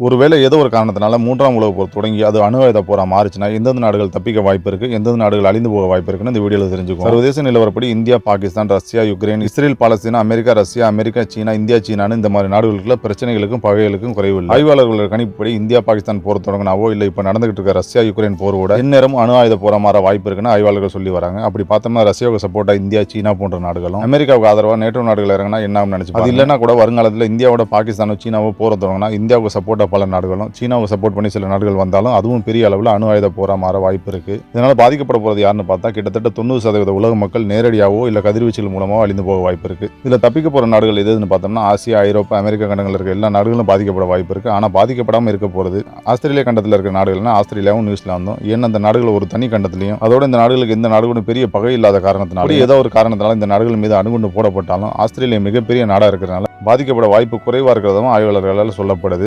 ஒருவேளை ஏதோ ஒரு காரணத்தினால மூன்றாம் உலகப் போர் தொடங்கி அது அணு ஆயுத போரா மாறுச்சுன்னா எந்தெந்த நாடுகள் தப்பிக்க வாய்ப்பு இருக்கு? எந்தெந்த நாடுகள் அழிந்து போக வாய்ப்பு இருக்குன்னு இந்த வீடியோவில் தெரிஞ்சுக்கும் சர்வதேச நிலவரப்படி India Pakistan Russia Ukraine Israel Palestine America Russia America China India சீனான்னு இந்த மாதிரி நாடுகளுக்குள்ள பிரச்சனைகளுக்கும் பகைகளுக்கும் குறைவில்லை ஆய்வாளர்களோட கணிப்புப்படி இந்தியா பாகிஸ்தான் போர் தொடங்கினாவோ இல்லை இப்போ நடந்துகிட்டு இருக்க ரஷ்யா யுக்ரைன் போரோட இந்நேரம் அணு ஆயுத போரா மாற வாய்ப்பு இருக்குன்னு ஆய்வாளர்கள் சொல்லி வராங்க. அப்படி பார்த்தோம்னா ரஷ்யாவுக்கு சப்போர்ட்டா இந்தியா சீனா போன்ற நாடுகளும் அமெரிக்காவுக்கு ஆதரவா நேட்டோ நாடுகள் இறங்கினா என்ன நினைச்சு அது இல்லைன்னா கூட வருங்காலத்தில் இந்தியாவோட பாகிஸ்தானோ சீனாவோ போற தொடங்கினா இந்தியாவுக்கு சப்போர்ட்டா பல நாடுகளும் சீனாவுக்கு சப்போர்ட் பண்ணி சில நாடுகள் வந்தாலும் அதுவும் பெரிய அளவில் அணு ஆயுத போரா மாற வாய்ப்பு இருக்கு. இதனால பாதிக்கப்பட போறது யாருன்னு பார்த்தா கிட்டத்தட்ட தொண்ணூறு சதவீத உலக மக்கள் நேரடியாவோ இல்ல கதிர்வீச்சுகள் மூலமோ அழிந்து போக வாய்ப்பு இருக்கு. இதுல தப்பிக்க போற நாடுகள் எதுன்னு பார்த்தோம்னா ஆசியா ஐரோப்பா அமெரிக்கா கண்டங்கள் இருக்க எல்லா நாடுகளும் பாதிக்கப்பட வாய்ப்பு இருக்கு. ஆனா பாதிக்கப்படாம இருக்க போறது ஆஸ்திரேலியா கண்டத்தில் இருக்க நாடுகள்னா ஆஸ்திரேலியாவும் நியூசிலாந்தும். ஏன்னா அந்த நாடுகள் ஒரு தனி கண்டத்திலையும் அதோட இந்த நாடுகளுக்கு எந்த நாடுகளும் பெரிய பகை இல்லாத காரணத்தினால ஏதோ ஒரு காரணத்தினால இந்த நாடுகள் மீது அணுகுண்டு போடப்பட்டாலும் ஆஸ்திரேலியா மிகப்பெரிய நாடா இருக்கிறதுனால பாதிக்கப்பட வாய்ப்பு குறைவா இருக்கிறதும் ஆய்வாளர்களால் சொல்லப்படுது.